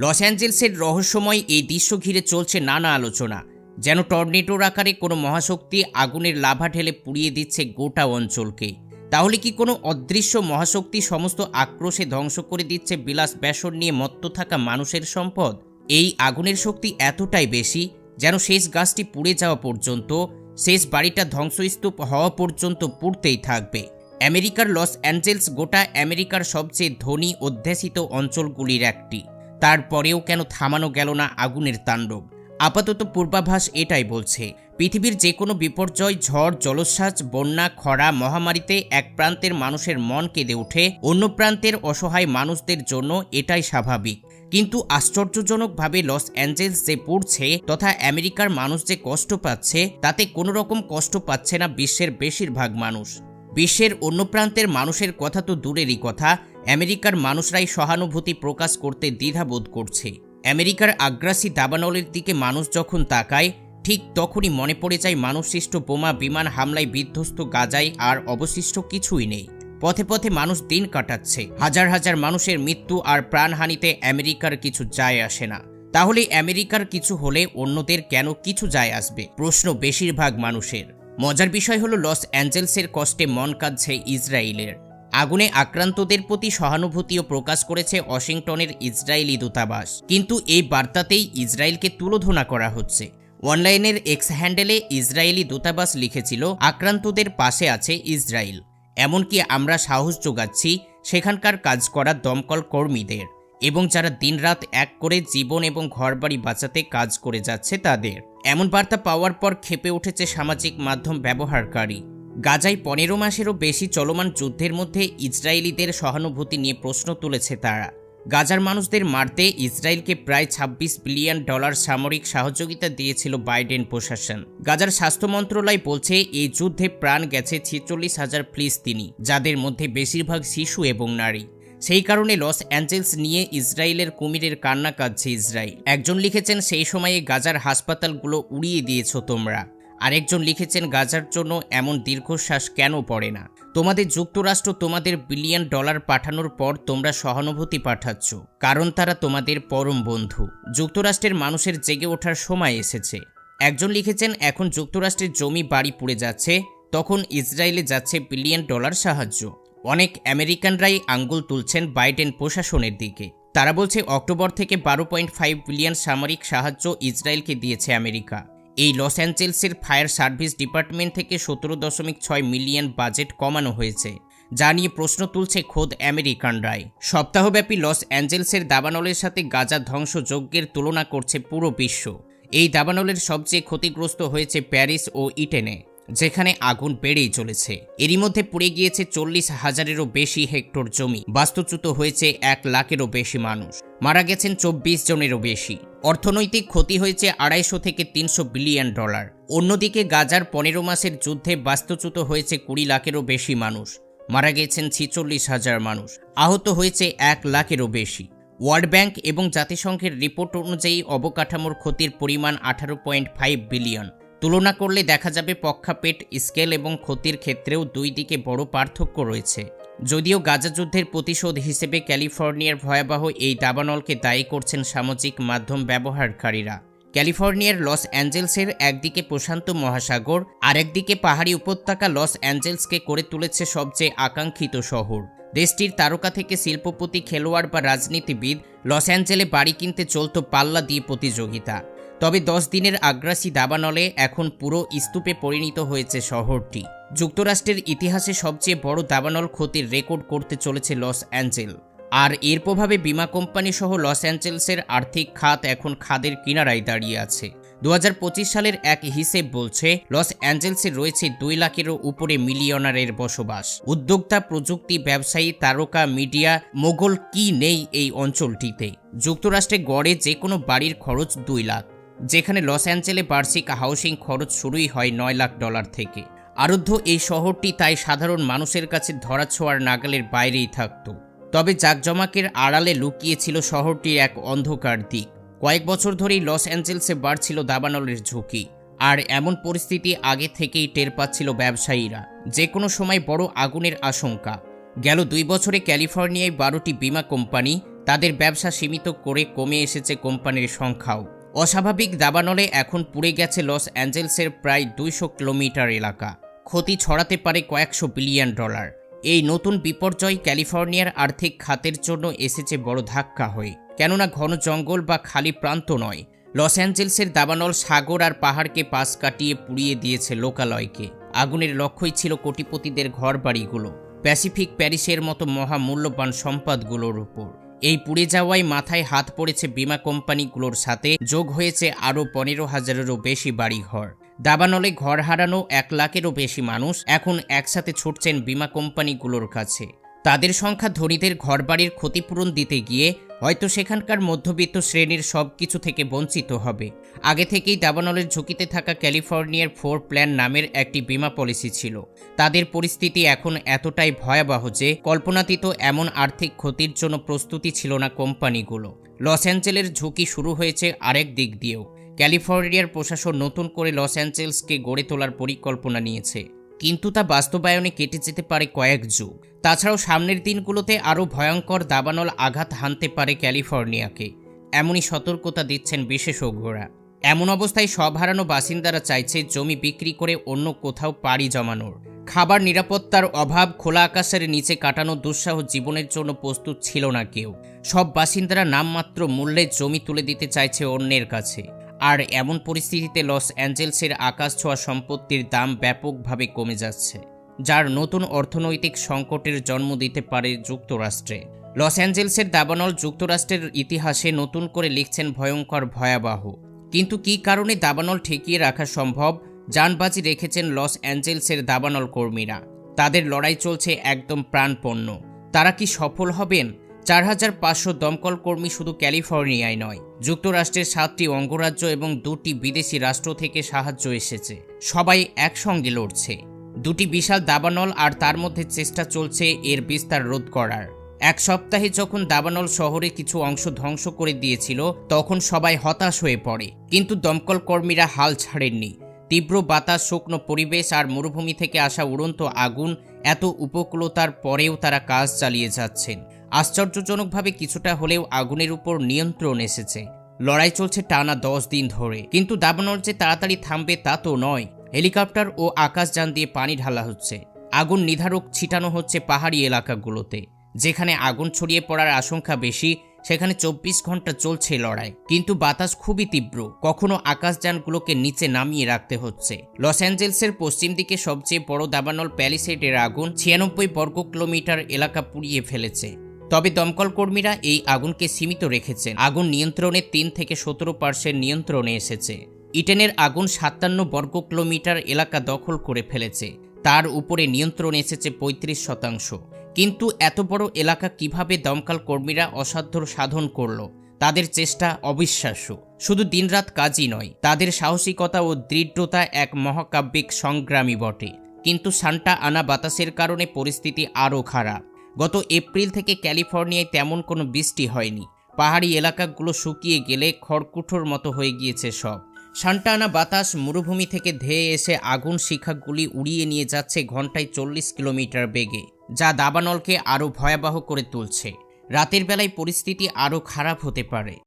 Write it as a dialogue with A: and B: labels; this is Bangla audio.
A: লস অ্যাঞ্জেলসের রহস্যময় এই দৃশ্য ঘিরে চলছে নানা আলোচনা, যেন টর্নেটোর আকারে কোনো মহাশক্তি আগুনের লাভা ঢেলে পুড়িয়ে দিচ্ছে গোটা অঞ্চলকে। তাহলে কি কোনো অদৃশ্য মহাশক্তি সমস্ত আক্রোশে ধ্বংস করে দিচ্ছে বিলাস ব্যাসন নিয়ে মত্ত থাকা মানুষের সম্পদ? এই আগুনের শক্তি এতটাই বেশি, যেন শেষ গাছটি পুড়ে যাওয়া পর্যন্ত, শেষ বাড়িটা ধ্বংসস্তূপ হওয়া পর্যন্ত পুড়তেই থাকবে। আমেরিকার লস অ্যাঞ্জেলস গোটা আমেরিকার সবচেয়ে ধনী অধ্যাসিত অঞ্চলগুলির একটি। তারপরেও কেন থামানো গেল না আগুনের তাণ্ডব? আপাতত পূর্বাভাস এটাই বলছে, পৃথিবীর যে কোনো বিপর্যয়, ঝড়, জলোচ্ছ্বাস, বন্যা, খরা, মহামারীতে এক প্রান্তের মানুষের মন কেঁদে ওঠে, অন্য প্রান্তের অসহায় মানুষদের জন্য এটাই স্বাভাবিক। কিন্তু আশ্চর্যজনকভাবে লস অ্যাঞ্জেলস যে পড়ছে তথা আমেরিকার মানুষ যে কষ্ট পাচ্ছে, তাতে কোনো রকম কষ্ট পাচ্ছে না বিশ্বের বেশিরভাগ মানুষ। বিশ্বের অন্য প্রান্তের মানুষের কথা তো দূরেরই কথা আমেরিকার মানুষরাই সহানুভূতি প্রকাশ করতে দ্বিধাবোধ করছে। আমেরিকার আগ্রাসী দাবানলের দিকে মানুষ যখন তাকায়, ঠিক তখনই মনে পড়ে যায় মানুষসৃষ্ট বোমা বিমান হামলায় বিধ্বস্ত গাজায় আর অবশিষ্ট কিছুই নেই। পথে পথে মানুষ দিন কাটাচ্ছে। হাজার হাজার মানুষের মৃত্যু আর প্রাণহানিতে আমেরিকার কিছু যায় আসে না। তাহলে আমেরিকার কিছু হলে অন্যদের কেন কিছু যায় আসবে? প্রশ্ন বেশিরভাগ মানুষের। মজার বিষয় হলো লস অ্যাঞ্জেলসের কষ্টে মন কাঁদছে ইসরায়েলের। আগুনে আক্রান্তদের প্রতি সহানুভূতিও প্রকাশ করেছে ওয়াশিংটনের ইসরায়েলি দূতাবাস। কিন্তু এই বার্তাতেই ইসরায়েলকে তুলোধনা করা হচ্ছে। অনলাইনের এক্স হ্যান্ডেলে ইসরায়েলি দূতাবাস লিখেছিল, আক্রান্তদের পাশে আছে ইসরায়েল। এমনকি আমরা সাহস যোগাচ্ছি সেখানকার কাজ করা দমকল কর্মীদের এবং যারা দিনরাত এক করে জীবন এবং ঘরবাড়ি বাঁচাতে কাজ করে যাচ্ছে তাদের। এমন বার্তা পাওয়ার পর ক্ষেপে উঠেছে সামাজিক মাধ্যম ব্যবহারকারী। গাজায় পনেরো মাসেরও বেশি চলমান যুদ্ধের মধ্যে ইসরায়েলিদের সহানুভূতি নিয়ে প্রশ্ন তুলেছে তারা। গাজার মানুষদের মারতে ইসরায়েলকে প্রায় ২৬ বিলিয়ন ডলার সামরিক সহযোগিতা দিয়েছিল বাইডেন প্রশাসন। গাজার স্বাস্থ্য মন্ত্রণালয় বলছে, এই যুদ্ধে প্রাণ গেছে ছেচল্লিশ হাজার ফিলিস্তিনি, যাদের মধ্যে বেশিরভাগ শিশু এবং নারী। সেই কারণে লস অ্যাঞ্জেলস নিয়ে ইসরায়েলের কুমিরের কান্না কাঁদছে ইসরায়েল। একজন লিখেছেন, সেই সময়ে গাজার হাসপাতালগুলো উড়িয়ে দিয়েছ তোমরা। আরেকজন লিখেছেন, গাজার জন্য এমন দীর্ঘশ্বাস কেন পড়ে না? তোমাদের যুক্তরাষ্ট্র তোমাদের বিলিয়ন ডলার পাঠানোর পর তোমরা সহানুভূতি পাঠাচ্ছ, কারণ তারা তোমাদের পরম বন্ধু। যুক্তরাষ্ট্রের মানুষের জেগে ওঠার সময় এসেছে। একজন লিখেছেন, এখন যুক্তরাষ্ট্রের জমি বাড়ি পুড়ে যাচ্ছে, তখন ইসরায়েলে যাচ্ছে বিলিয়ন ডলার সাহায্য। অনেক আমেরিকানরাই আঙ্গুল তুলছেন বাইডেন প্রশাসনের দিকে। তারা বলছে, অক্টোবর থেকে বারো পয়েন্ট ফাইভ বিলিয়ন সামরিক সাহায্য ইসরায়েলকে দিয়েছে আমেরিকা। এই লস অ্যাঞ্জেলসের ফায়ার সার্ভিস ডিপার্টমেন্ট থেকে সতেরো দশমিক ছয় মিলিয়ন বাজেট কমানো হয়েছে, যা নিয়ে প্রশ্ন তুলছে খোদ আমেরিকানরাই সপ্তাহব্যাপী লস অ্যাঞ্জেলসের দাবানলের সাথে গাজা ধ্বংসযজ্ঞের তুলনা করছে পুরো বিশ্ব। এই দাবানলের সবচেয়ে ক্ষতিগ্রস্ত হয়েছে প্যারিস ও ইটেনে। যেখানে আগুন বেড়েই চলেছে। এরই মধ্যে পুড়ে গিয়েছে চল্লিশ হাজারেরও বেশি হেক্টর জমি। বাস্তুচ্যুত হয়েছে এক লাখেরও বেশি মানুষ। মারা গেছেন চব্বিশ জনেরও বেশি। অর্থনৈতিক ক্ষতি হয়েছে আড়াইশো থেকে তিনশো বিলিয়ন ডলার। অন্যদিকে গাজার পনেরো মাসের যুদ্ধে বাস্তুচ্যুত হয়েছে কুড়ি লাখেরও বেশি মানুষ। মারা গেছেন ছিচল্লিশ হাজার মানুষ। আহত হয়েছে এক লাখেরও বেশি। ওয়ার্ল্ড ব্যাংক এবং জাতিসংঘের রিপোর্ট অনুযায়ী অবকাঠামোর ক্ষতির পরিমাণ আঠারো পয়েন্ট ফাইভ বিলিয়ন। তুলনা করলে দেখা যাবে পক্ষাপেট, স্কেল এবং ক্ষতির ক্ষেত্রেও দুই দিকে বড় পার্থক্য রয়েছে। যদিও গাজা যুদ্ধের প্রতিশোধ হিসেবে ক্যালিফোর্নিয়ার ভয়াবহ এই দাবানলকে দায়ী করছেন সামাজিক মাধ্যম ব্যবহারকারীরা। ক্যালিফোর্নিয়ার লস অ্যাঞ্জেলসের একদিকে প্রশান্ত মহাসাগর আর একদিকে পাহাড়ি উপত্যকা লস অ্যাঞ্জেলসকে করে তুলেছে সবচেয়ে আকাঙ্ক্ষিত শহর। দেশটির তারকা থেকে শিল্পপতি, খেলোয়াড় বা রাজনীতিবিদ লস অ্যাঞ্জেলে বাড়ি কিনতে চলত পাল্লা দিয়ে প্রতিযোগিতা। তবে দশ দিনের আগ্রাসী দাবানলে এখন পুরো স্তূপে পরিণত হয়েছে শহরটি। যুক্তরাষ্ট্রের ইতিহাসে সবচেয়ে বড় দাবানল ক্ষতির রেকর্ড করতে চলেছে লস অ্যাঞ্জেল। আর এর প্রভাবে বিমা কোম্পানি সহ লস অ্যাঞ্জেলসের আর্থিক খাত এখন খাদের কিনারায় দাঁড়িয়ে আছে। দু হাজার পঁচিশ সালের এক হিসেব বলছে, লস অ্যাঞ্জেলসে রয়েছে দুই লাখেরও উপরে মিলিয়নারের বসবাস। উদ্যোক্তা প্রযুক্তি ব্যবসায়ী তারকা মিডিয়া মোগল কি নেই এই অঞ্চলটিতে? যুক্তরাষ্ট্রে গড়ে যে কোনো বাড়ির খরচ দুই লাখ। যেখানে লস অ্যাঞ্জেলে বার্ষিক হাউসিং খরচ শুরুই হয় নয় লাখ ডলার থেকে। আরুদ্ধ এই শহরটি তাই সাধারণ মানুষের কাছে ধরাছোঁয়ার নাগালের বাইরেই থাকত। তবে জাকজমাকের আড়ালে লুকিয়েছিল শহরটির এক অন্ধকার দিক। কয়েক বছর ধরেই লস অ্যাঞ্জেলসে বাড়ছিল দাবানলের ঝুঁকি। আর এমন পরিস্থিতি আগে থেকেই টের পাচ্ছিল ব্যবসায়ীরা। যে কোনো সময় বড় আগুনের আশঙ্কা। গেল দুই বছরে ক্যালিফোর্নিয়ায় বারোটি বিমা কোম্পানি তাদের ব্যবসা সীমিত করে কমে এসেছে কোম্পানির সংখ্যাও। অস্বাভাবিক দাবানলে এখন পুড়ে গেছে লস অ্যাঞ্জেলসের প্রায় দুইশো কিলোমিটার এলাকা। ক্ষতি ছড়াতে পারে কয়েকশো বিলিয়ন ডলার। এই নতুন বিপর্যয় ক্যালিফোর্নিয়ার আর্থিক খাতের জন্য এসেছে বড় ধাক্কা হয়ে। কেননা ঘন জঙ্গল বা খালি প্রান্ত নয়, লস অ্যাঞ্জেলসের দাবানল সাগর আর পাহাড়কে পাশ কাটিয়ে পুড়িয়ে দিয়েছে লোকালয়কে। আগুনের লক্ষ্যই ছিল কোটিপতিদের ঘর বাড়িগুলো প্যাসিফিক প্যারিসের মতো মহামূল্যবান সম্পদগুলোর উপর। এই পুড়ে যাওয়ায় মাথায় হাত পড়েছে বিমা কোম্পানিগুলোর সাথে। যোগ হয়েছে আরও পনেরো হাজারেরও বেশি বাড়িঘর। দাবানলে ঘর হারানো এক লাখেরও বেশি মানুষ এখন একসাথে ছুটছেন বিমা কোম্পানিগুলোর কাছে। তাদের সংখ্যা ধনীদের ঘরবাড়ির ক্ষতিপূরণ দিতে গিয়ে হয়তো সেখানকার মধ্যবিত্ত শ্রেণির সব কিছু থেকে বঞ্চিত হবে। আগে থেকেই দাবানলের ঝুঁকিতে থাকা ক্যালিফোর্নিয়ার ফোর প্ল্যান নামের একটি বিমা পলিসি ছিল। তাদের পরিস্থিতি এখন এতটাই ভয়াবহ যে কল্পনাতীত এমন আর্থিক ক্ষতির জন্য প্রস্তুতি ছিল না কোম্পানিগুলো। লস অ্যাঞ্জেলের ঝুঁকি শুরু হয়েছে আরেক দিক দিয়েও। ক্যালিফোর্নিয়ার প্রশাসন নতুন করে লস অ্যাঞ্জেলসকে গড়ে তোলার পরিকল্পনা নিয়েছে। কিন্তু তা বাস্তবায়নে কেটে যেতে পারে কয়েক যুগ। তাছাড়াও সামনের দিনগুলোতে আরও ভয়ঙ্কর দাবানল আঘাত হানতে পারে ক্যালিফোর্নিয়াকে। এমনই সতর্কতা দিচ্ছেন বিশেষজ্ঞরা। এমন অবস্থায় সব হারানো বাসিন্দারা চাইছে জমি বিক্রি করে অন্য কোথাও পাড়ি জমানোর। খাবার নিরাপত্তার অভাব খোলা আকাশের নিচে কাটানো দুঃসাহ জীবনের জন্য প্রস্তুত ছিল না কেউ। সব বাসিন্দারা নামমাত্র মূল্যে জমি তুলে দিতে চাইছে অন্যের কাছে। আর এমন পরিস্থিতিতে লস অ্যাঞ্জেলসের আকাশ ছোঁয়া সম্পত্তির দাম ব্যাপকভাবে কমে যাচ্ছে, যার নতুন অর্থনৈতিক সংকটের জন্ম দিতে পারে যুক্তরাষ্ট্রে। লস অ্যাঞ্জেলসের দাবানল যুক্তরাষ্ট্রের ইতিহাসে নতুন করে লিখছেন ভয়ঙ্কর ভয়াবহ। কিন্তু কী কারণে দাবানল ঠেকিয়ে রাখা সম্ভব? যানবাজি রেখেছেন লস অ্যাঞ্জেলসের দাবানল কর্মীরা। তাদের লড়াই চলছে একদম প্রাণপণ্য। তারা কি সফল হবেন? চার হাজার পাঁচশো দমকল কর্মী শুধু ক্যালিফোর্নিয়ায় নয় যুক্তরাষ্ট্রের সাতটি অঙ্গরাজ্য এবং দুটি বিদেশি রাষ্ট্র থেকে সাহায্য এসেছে। সবাই একসঙ্গে লড়ছে। দুটি বিশাল দাবানল আর তার মধ্যে চেষ্টা চলছে এর বিস্তার রোধ করার। এক সপ্তাহে যখন দাবানল শহরে কিছু অংশ ধ্বংস করে দিয়েছিল, তখন সবাই হতাশ হয়ে পড়ে। কিন্তু দমকল কর্মীরা হাল ছাড়েননি। তীব্র বাতাস, শুকনো পরিবেশ আর মরুভূমি থেকে আসা উড়ন্ত আগুন এত উপকূলতার পরেও তারা কাজ চালিয়ে যাচ্ছেন। আশ্চর্যজনকভাবে কিছুটা হলেও আগুনের উপর নিয়ন্ত্রণ এসেছে। লড়াই চলছে টানা দশ দিন ধরে। কিন্তু দাবানল যে তাড়াতাড়ি থামবে তা তো নয়। হেলিকপ্টার ও আকাশযান দিয়ে পানি ঢালা হচ্ছে। আগুন নিধারক ছিটানো হচ্ছে পাহাড়ি এলাকাগুলোতে। যেখানে আগুন ছড়িয়ে পড়ার আশঙ্কা বেশি, সেখানে চব্বিশ ঘণ্টা চলছে লড়াই। কিন্তু বাতাস খুবই তীব্র। কখনো আকাশযানগুলোকে নিচে নামিয়ে রাখতে হচ্ছে। লস অ্যাঞ্জেলসের পশ্চিম দিকে সবচেয়ে বড় দাবানল প্যালিসেডের আগুন ছিয়ানব্বই বর্গ কিলোমিটার এলাকা পুড়িয়ে ফেলেছে। তবে দমকল কর্মীরা এই আগুনকে সীমিত রেখেছেন। আগুন নিয়ন্ত্রণে তিন থেকে সতেরো পার্সেন্ট নিয়ন্ত্রণে এসেছে। ইটেনের আগুন সাতান্ন বর্গ কিলোমিটার এলাকা দখল করে ফেলেছে। তার উপরে নিয়ন্ত্রণ এসেছে পঁয়ত্রিশ শতাংশ। কিন্তু এত বড় এলাকা কীভাবে দমকল কর্মীরা অসাধ্য সাধন করল? তাদের চেষ্টা অবিশ্বাস্য। শুধু দিনরাত কাজই নয়, তাদের সাহসিকতা ও দৃঢ়তা এক মহাকাব্যিক সংগ্রামী বটে। কিন্তু সান্টা আনা বাতাসের কারণে পরিস্থিতি আরও খারাপ। গত এপ্রিল থেকে ক্যালিফোর্নিয়ায় তেমন কোনো বৃষ্টি হয়নি। পাহাড়ি এলাকাগুলো শুকিয়ে গেলে খড়কুঠোর মতো হয়ে গিয়েছে সব। সান্টানা বাতাস মরুভূমি থেকে ধেয়ে এসে আগুন শিখাগুলি উড়িয়ে নিয়ে যাচ্ছে ঘন্টায় চল্লিশ কিলোমিটার বেগে, যা দাবানলকে আরও ভয়াবহ করে তুলছে। রাতের বেলায় পরিস্থিতি আরও খারাপ হতে পারে।